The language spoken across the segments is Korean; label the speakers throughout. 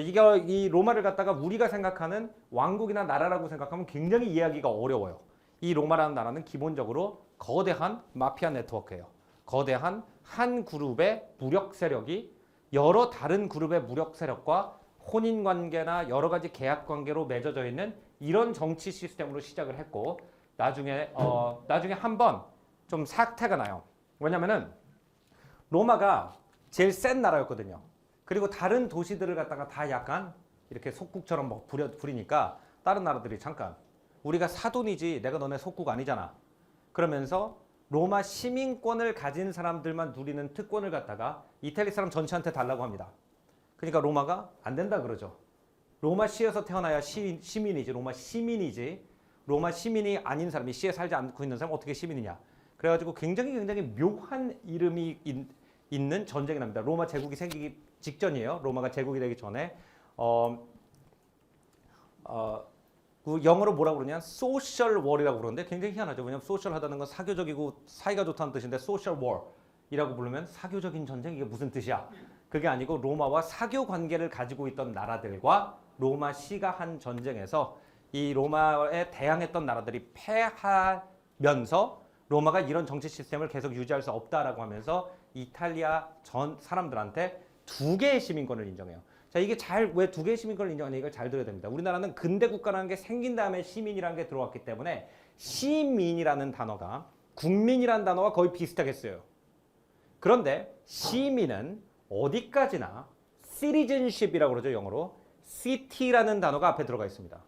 Speaker 1: 이게 이 로마를 갖다가 우리가 생각하는 왕국이나 나라라고 생각하면 굉장히 이해하기가 어려워요. 이 로마라는 나라는 기본적으로 거대한 마피아 네트워크예요. 거대한 한 그룹의 무력 세력이 여러 다른 그룹의 무력 세력과 혼인 관계나 여러 가지 계약 관계로 맺어져 있는 이런 정치 시스템으로 시작을 했고 나중에 어 나중에 한번 좀 사태가 나요. 왜냐면은 로마가 제일 센 나라였거든요. 그리고 다른 도시들을 갖다가 다 약간 이렇게 속국처럼 막 부려, 부리니까 다른 나라들이 잠깐 우리가 사돈이지 내가 너네 속국 아니잖아. 그러면서 로마 시민권을 가진 사람들만 누리는 특권을 갖다가 이탈리 사람 전체한테 달라고 합니다. 그러니까 로마가 안 된다 그러죠. 로마 시에서 태어나야 시, 시민이지 로마 시민이지 로마 시민이 아닌 사람이 시에 살지 않고 있는 사람 어떻게 시민이냐. 그래가지고 굉장히 굉장히 묘한 이름이 있, 있는 전쟁이 납니다. 로마 제국이 생기기 직전이에요. 로마가 제국이 되기 전에 어, 어, 그 영어로 뭐라고 그러냐? 소셜 월이라고 그러는데 굉장히 희한하죠. 왜냐면 소셜 하다는 건 사교적이고 사이가 좋다는 뜻인데 소셜 월이라고 부르면 사교적인 전쟁 이게 무슨 뜻이야? 그게 아니고 로마와 사교 관계를 가지고 있던 나라들과 로마 시가 한 전쟁에서 이 로마에 대항했던 나라들이 패하면서 로마가 이런 정치 시스템을 계속 유지할 수 없다라고 하면서 이탈리아 전 사람들한테 두 개의 시민권을 인정해요. 자 이게 잘 왜 두 개의 시민권을 인정하냐 이걸 잘 들어야 됩니다. 우리나라는 근대 국가라는 게 생긴 다음에 시민이라는 게 들어왔기 때문에 시민이라는 단어가 국민이라는 단어와 거의 비슷하겠어요. 그런데 시민은 어디까지나 citizenship이라고 그러죠 영어로 city라는 단어가 앞에 들어가 있습니다.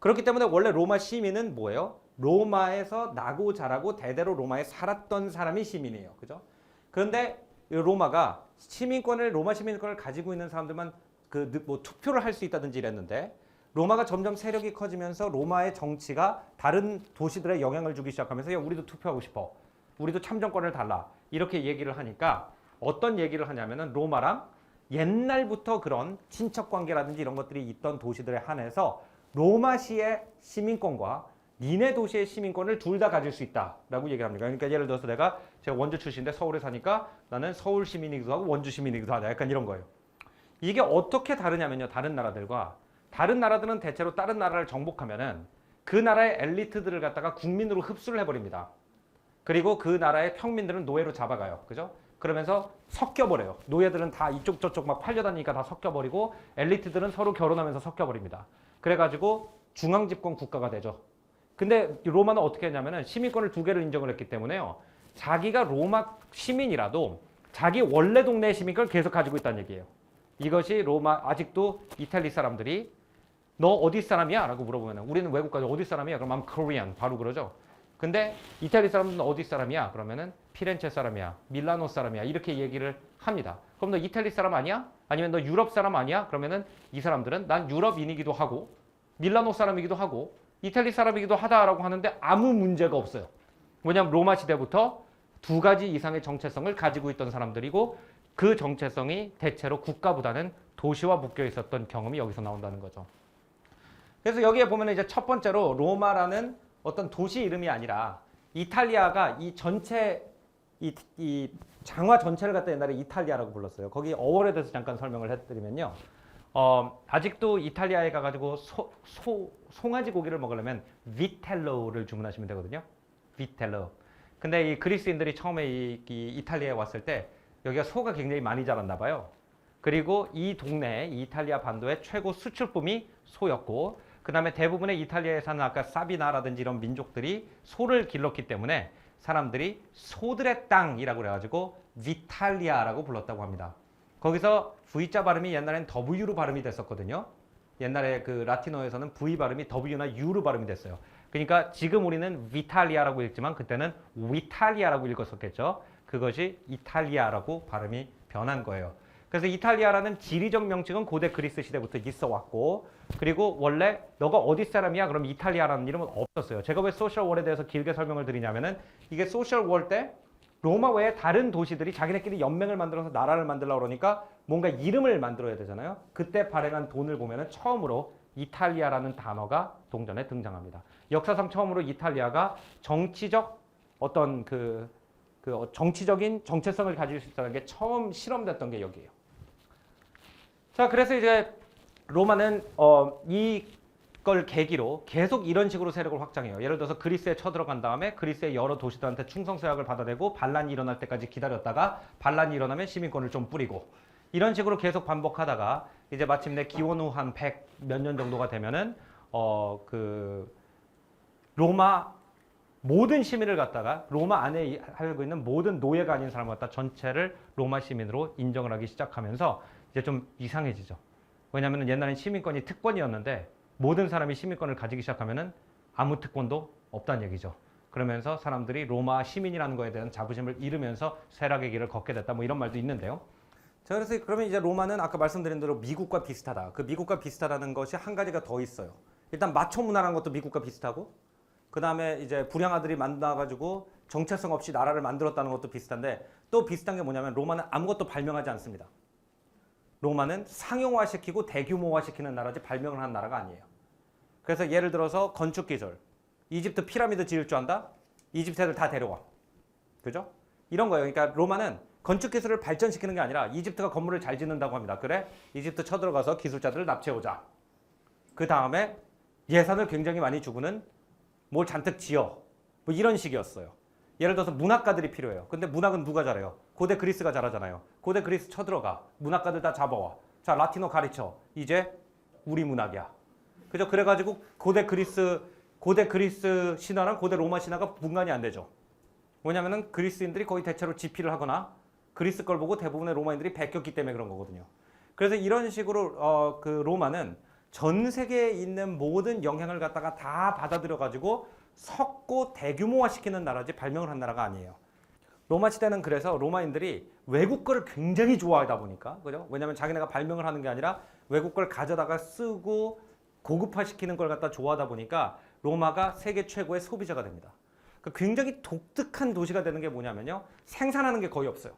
Speaker 1: 그렇기 때문에 원래 로마 시민은 뭐예요? 로마에서 나고 자라고 대대로 로마에 살았던 사람이 시민이에요. 그죠? 그런데 이 로마가 시민권을 로마 시민권을 가지고 있는 사람들만 그 뭐 투표를 할 수 있다든지 이랬는데 로마가 점점 세력이 커지면서 로마의 정치가 다른 도시들에 영향을 주기 시작하면서 야 우리도 투표하고 싶어. 우리도 참정권을 달라. 이렇게 얘기를 하니까 어떤 얘기를 하냐면은 로마랑 옛날부터 그런 친척 관계라든지 이런 것들이 있던 도시들에 한해서 로마시의 시민권과 니네 도시의 시민권을 둘 다 가질 수 있다라고 얘기를 합니다. 그러니까 예를 들어서 내가 제가 원주 출신인데 서울에 사니까 나는 서울 시민이기도 하고 원주 시민이기도 하다. 약간 이런 거예요. 이게 어떻게 다르냐면요. 다른 나라들과 다른 나라들은 대체로 다른 나라를 정복하면은 그 나라의 엘리트들을 갖다가 국민으로 흡수를 해버립니다. 그리고 그 나라의 평민들은 노예로 잡아가요. 그죠? 그러면서 섞여버려요. 노예들은 다 이쪽 저쪽 막 팔려다니니까 다 섞여버리고 엘리트들은 서로 결혼하면서 섞여버립니다. 그래가지고 중앙집권 국가가 되죠. 근데 로마는 어떻게 했냐면은 시민권을 두 개를 인정을 했기 때문에요. 자기가 로마 시민이라도 자기 원래 동네의 시민권을 계속 가지고 있다는 얘기예요. 이것이 로마 아직도 이탈리 사람들이 너 어디 사람이야? 라고 물어보면 우리는 외국 가서 어디 사람이야? 그럼 I'm Korean 바로 그러죠. 근데 이탈리 사람들은 어디 사람이야? 그러면은 피렌체 사람이야, 밀라노 사람이야 이렇게 얘기를 합니다. 그럼 너 이탈리 사람 아니야? 아니면 너 유럽 사람 아니야? 그러면은 이 사람들은 난 유럽인이기도 하고 밀라노 사람이기도 하고 이탈리 사람이기도 하다라고 하는데 아무 문제가 없어요. 왜냐하면 로마 시대부터 두 가지 이상의 정체성을 가지고 있던 사람들이고 그 정체성이 대체로 국가보다는 도시와 묶여 있었던 경험이 여기서 나온다는 거죠. 그래서 여기에 보면 이제 첫 번째로 로마라는 어떤 도시 이름이 아니라 이탈리아가 이 전체 이, 이 장화 전체를 갖다 옛날에 이탈리아라고 불렀어요. 거기 어월에 대해서 잠깐 설명을 해드리면요. 어, 아직도 이탈리아에 가가지고 소, 소, 송아지 고기를 먹으려면 비텔로를 주문하시면 되거든요. 비텔로. 근데 이 그리스인들이 처음에 이, 이 이탈리아에 왔을 때 여기가 소가 굉장히 많이 자랐나 봐요. 그리고 이 동네 이 이탈리아 반도의 최고 수출품이 소였고 그 다음에 대부분의 이탈리아에 사는 아까 사비나라든지 이런 민족들이 소를 길렀기 때문에 사람들이 소들의 땅이라고 그래가지고 비탈리아라고 불렀다고 합니다. 거기서 V자 발음이 옛날엔 W로 발음이 됐었거든요. 옛날에 그 라틴어에서는 V 발음이 W나 U로 발음이 됐어요. 그러니까 지금 우리는 비탈리아라고 읽지만 그때는 위탈리아라고 읽었었겠죠. 그것이 이탈리아라고 발음이 변한 거예요. 그래서 이탈리아라는 지리적 명칭은 고대 그리스 시대부터 있어 왔고 그리고 원래 너가 어디 사람이야? 그럼 이탈리아라는 이름은 없었어요. 제가 왜 소셜 월에 대해서 길게 설명을 드리냐면은 이게 소셜 월때 로마 외에 다른 도시들이 자기네끼리 연맹을 만들어서 나라를 만들려고 그러니까 뭔가 이름을 만들어야 되잖아요. 그때 발행한 돈을 보면은 처음으로 이탈리아라는 단어가 동전에 등장합니다. 역사상 처음으로 이탈리아가 정치적 어떤 그, 그 정치적인 정체성을 가질 수 있다는 게 처음 실험됐던 게 여기예요. 자, 그래서 이제 로마는 어, 이 걸 계기로 계속 이런 식으로 세력을 확장해요. 예를 들어서 그리스에 쳐들어간 다음에 그리스의 여러 도시들한테 충성 서약을 받아내고 반란이 일어날 때까지 기다렸다가 반란이 일어나면 시민권을 좀 뿌리고 이런 식으로 계속 반복하다가 이제 마침내 기원 후 한 100 몇 년 정도가 되면은 어 그 로마 모든 시민을 갖다가 로마 안에 이- 살고 있는 모든 노예가 아닌 사람을 갖다 전체를 로마 시민으로 인정을 하기 시작하면서 이제 좀 이상해지죠. 왜냐하면 옛날엔 시민권이 특권이었는데 모든 사람이 시민권을 가지기 시작하면은 아무 특권도 없다는 얘기죠. 그러면서 사람들이 로마 시민이라는 거에 대한 자부심을 잃으면서 쇠락의 길을 걷게 됐다. 뭐 이런 말도 있는데요. 자, 그래서 그러면 이제 로마는 아까 말씀드린 대로 미국과 비슷하다. 그 미국과 비슷하다는 것이 한 가지가 더 있어요. 일단 마초 문화라는 것도 미국과 비슷하고, 그 다음에 이제 불량아들이 만나가지고 정체성 없이 나라를 만들었다는 것도 비슷한데 또 비슷한 게 뭐냐면 로마는 아무것도 발명하지 않습니다. 로마는 상용화시키고 대규모화시키는 나라지 발명을 한 나라가 아니에요. 그래서 예를 들어서 건축 기술, 이집트 피라미드 지을 줄 안다? 이집트 애들 다 데려와. 그죠? 이런 거예요. 그러니까 로마는 건축 기술을 발전시키는 게 아니라 이집트가 건물을 잘 짓는다고 합니다. 그래? 이집트 쳐들어가서 기술자들을 납치해오자. 그 다음에 예산을 굉장히 많이 주고는 뭘 잔뜩 지어. 뭐 이런 식이었어요. 예를 들어서 문학가들이 필요해요. 근데 문학은 누가 잘해요? 고대 그리스가 잘하잖아요. 고대 그리스 쳐들어가. 문학가들 다 잡아와. 자, 라틴어 가르쳐. 이제 우리 문학이야. 그죠? 그래가지고 고대 그리스, 고대 그리스 신화랑 고대 로마 신화가 분간이 안 되죠. 왜냐면은 그리스인들이 거의 대체로 지피를 하거나 그리스 걸 보고 대부분의 로마인들이 베꼈기 때문에 그런 거거든요. 그래서 이런 식으로 어, 그 로마는 전 세계에 있는 모든 영향을 갖다가 다 받아들여 가지고 섞고 대규모화 시키는 나라지 발명을 한 나라가 아니에요. 로마 시대는 그래서 로마인들이 외국 거를 굉장히 좋아하다 보니까 그죠? 왜냐면 자기네가 발명을 하는 게 아니라 외국 걸 가져다가 쓰고 고급화 시키는 걸 갖다 좋아하다 보니까 로마가 세계 최고의 소비자가 됩니다. 그 굉장히 독특한 도시가 되는 게 뭐냐면요. 생산하는 게 거의 없어요.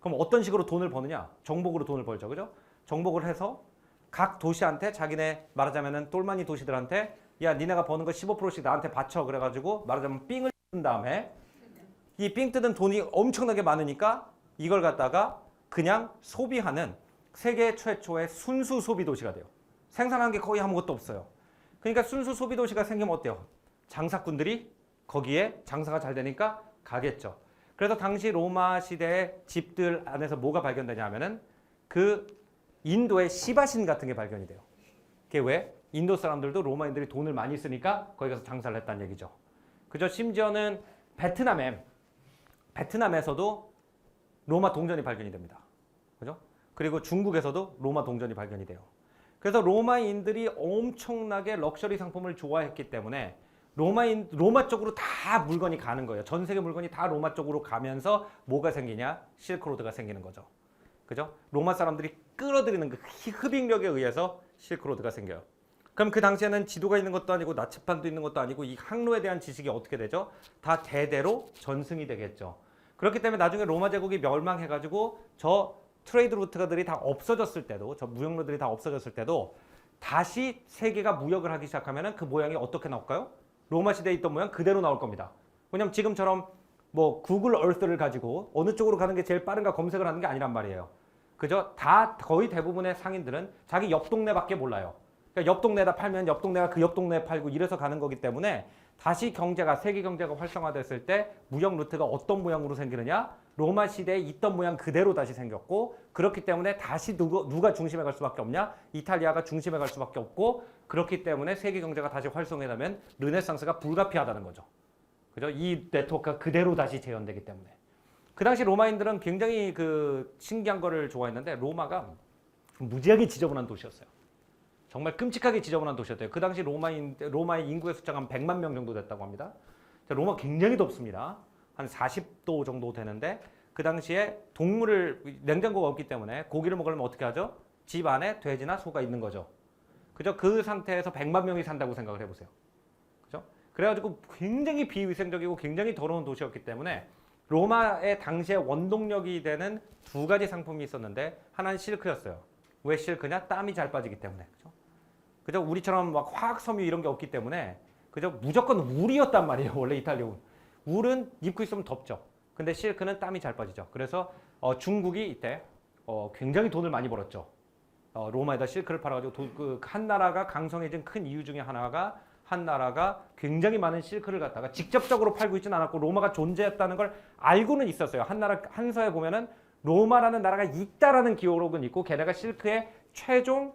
Speaker 1: 그럼 어떤 식으로 돈을 버느냐? 정복으로 돈을 벌죠. 그죠? 정복을 해서 각 도시한테 자기네 말하자면은 똘마니 도시들한테 야 니네가 버는 거 15%씩 나한테 바쳐 그래가지고 말하자면 삥을 뜬 다음에 이 삥 뜯은 돈이 엄청나게 많으니까 이걸 갖다가 그냥 소비하는 세계 최초의 순수 소비 도시가 돼요. 생산하는 게 거의 아무것도 없어요. 그러니까 순수 소비 도시가 생기면 어때요? 장사꾼들이 거기에 장사가 잘 되니까 가겠죠. 그래서 당시 로마 시대의 집들 안에서 뭐가 발견되냐 하면은 그 인도의 시바신 같은 게 발견이 돼요. 그게 왜? 인도 사람들도 로마인들이 돈을 많이 쓰니까 거기 가서 장사를 했다는 얘기죠. 그죠? 심지어는 베트남에 베트남에서도 로마 동전이 발견이 됩니다. 그죠? 그리고 중국에서도 로마 동전이 발견이 돼요. 그래서 로마인들이 엄청나게 럭셔리 상품을 좋아했기 때문에 로마인 로마 쪽으로 다 물건이 가는 거예요. 전 세계 물건이 다 로마 쪽으로 가면서 뭐가 생기냐? 실크로드가 생기는 거죠. 그죠? 로마 사람들이 끌어들이는 그 흡입력에 의해서 실크로드가 생겨요. 그럼 그 당시에는 지도가 있는 것도 아니고 나치판도 있는 것도 아니고 이 항로에 대한 지식이 어떻게 되죠? 다 대대로 전승이 되겠죠. 그렇기 때문에 나중에 로마 제국이 멸망해가지고 저 트레이드 루트가들이 다 없어졌을 때도 저 무역로들이 다 없어졌을 때도 다시 세계가 무역을 하기 시작하면은 그 모양이 어떻게 나올까요? 로마 시대에 있던 모양 그대로 나올 겁니다. 왜냐면 지금처럼 뭐 구글 얼스를 가지고 어느 쪽으로 가는 게 제일 빠른가 검색을 하는 게 아니란 말이에요. 그죠? 다 거의 대부분의 상인들은 자기 옆 동네밖에 몰라요. 그러니까 옆 동네에다 팔면 옆 동네가 그 옆 동네에 팔고 이래서 가는 거기 때문에 다시 경제가 세계 경제가 활성화됐을 때 무역 루트가 어떤 모양으로 생기느냐? 로마 시대에 있던 모양 그대로 다시 생겼고 그렇기 때문에 다시 누구, 누가 중심에 갈 수밖에 없냐? 이탈리아가 중심에 갈 수밖에 없고 그렇기 때문에 세계 경제가 다시 활성화되면 르네상스가 불가피하다는 거죠. 그죠? 이 네트워크가 그대로 다시 재현되기 때문에. 그 당시 로마인들은 굉장히 그 신기한 거를 좋아했는데 로마가 무지하게 지저분한 도시였어요. 정말 끔찍하게 지저분한 도시였대요. 그 당시 로마인 로마의 인구의 숫자가 한 100만 명 정도 됐다고 합니다. 자, 로마 굉장히 덥습니다. 한 40도 정도 되는데 그 당시에 동물을 냉장고가 없기 때문에 고기를 먹으려면 어떻게 하죠? 집 안에 돼지나 소가 있는 거죠. 그죠? 그 상태에서 100만 명이 산다고 생각을 해보세요. 그죠? 그래가지고 굉장히 비위생적이고 굉장히 더러운 도시였기 때문에 로마의 당시에 원동력이 되는 두 가지 상품이 있었는데 하나는 실크였어요. 왜 실크냐? 땀이 잘 빠지기 때문에. 그죠? 그죠? 우리처럼 막 화학 섬유 이런 게 없기 때문에 그죠? 무조건 울이었단 말이에요. 원래 이탈리아 울. 울은 입고 있으면 덥죠. 근데 실크는 땀이 잘 빠지죠. 그래서 어, 중국이 이때 어, 굉장히 돈을 많이 벌었죠. 어, 로마에다 실크를 팔아가지고 도, 그, 한 나라가 강성해진 큰 이유 중에 하나가 한 나라가 굉장히 많은 실크를 갖다가 직접적으로 팔고 있지는 않았고 로마가 존재했다는 걸 알고는 있었어요. 한 나라 한서에 보면은 로마라는 나라가 있다라는 기록은 있고 걔네가 실크의 최종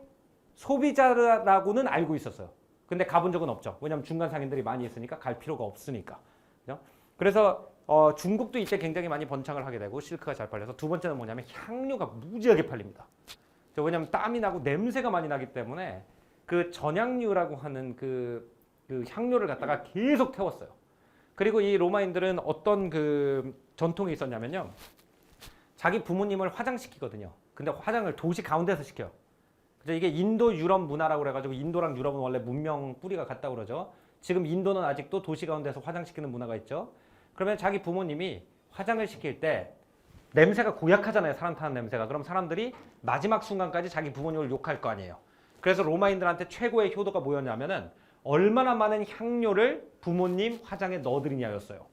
Speaker 1: 소비자라고는 알고 있었어요. 근데 가본 적은 없죠. 왜냐하면 중간 상인들이 많이 있으니까 갈 필요가 없으니까. 그죠? 그래서 어, 중국도 이때 굉장히 많이 번창을 하게 되고 실크가 잘 팔려서 두 번째는 뭐냐면 향료가 무지하게 팔립니다. 저 왜냐하면 땀이 나고 냄새가 많이 나기 때문에 그 전향류라고 하는 그, 그 향료를 갖다가 계속 태웠어요. 그리고 이 로마인들은 어떤 그 전통이 있었냐면요. 자기 부모님을 화장시키거든요. 근데 화장을 도시 가운데서 시켜요. 그래서 이게 인도 유럽 문화라고 그래가지고 인도랑 유럽은 원래 문명 뿌리가 같다고 그러죠. 지금 인도는 아직도 도시 가운데서 화장시키는 문화가 있죠. 그러면 자기 부모님이 화장을 시킬 때 냄새가 고약하잖아요. 사람 타는 냄새가. 그럼 사람들이 마지막 순간까지 자기 부모님을 욕할 거 아니에요. 그래서 로마인들한테 최고의 효도가 뭐였냐면은 얼마나 많은 향료를 부모님 화장에 넣어드리냐였어요.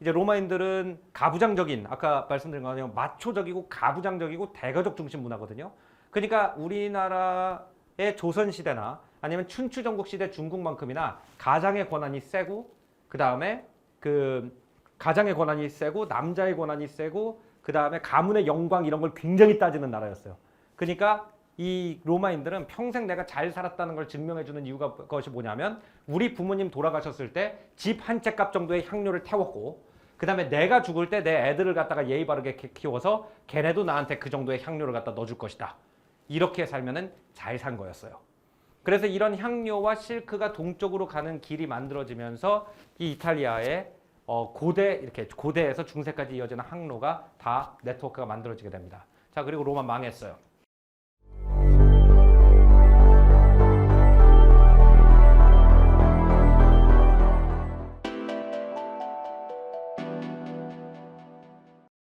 Speaker 1: 이제 로마인들은 가부장적인 아까 말씀드린 것처럼 마초적이고 가부장적이고 대가족 중심 문화거든요. 그러니까 우리나라의 조선 시대나 아니면 춘추 전국 시대 중국만큼이나 가장의 권한이 세고 그 다음에 그 가장의 권한이 세고 남자의 권한이 세고 그 다음에 가문의 영광 이런 걸 굉장히 따지는 나라였어요. 그러니까 이 로마인들은 평생 내가 잘 살았다는 걸 증명해주는 이유가 그것이 뭐냐면 우리 부모님 돌아가셨을 때 집 한 채 값 정도의 향료를 태웠고 그 다음에 내가 죽을 때 내 애들을 갖다가 예의 바르게 키- 키워서 걔네도 나한테 그 정도의 향료를 갖다 넣어줄 것이다. 이렇게 살면은 잘 산 거였어요. 그래서 이런 향료와 실크가 동쪽으로 가는 길이 만들어지면서 이 이탈리아의 어, 고대 이렇게 고대에서 중세까지 이어지는 항로가 다 네트워크가 만들어지게 됩니다. 자 그리고 로마 망했어요.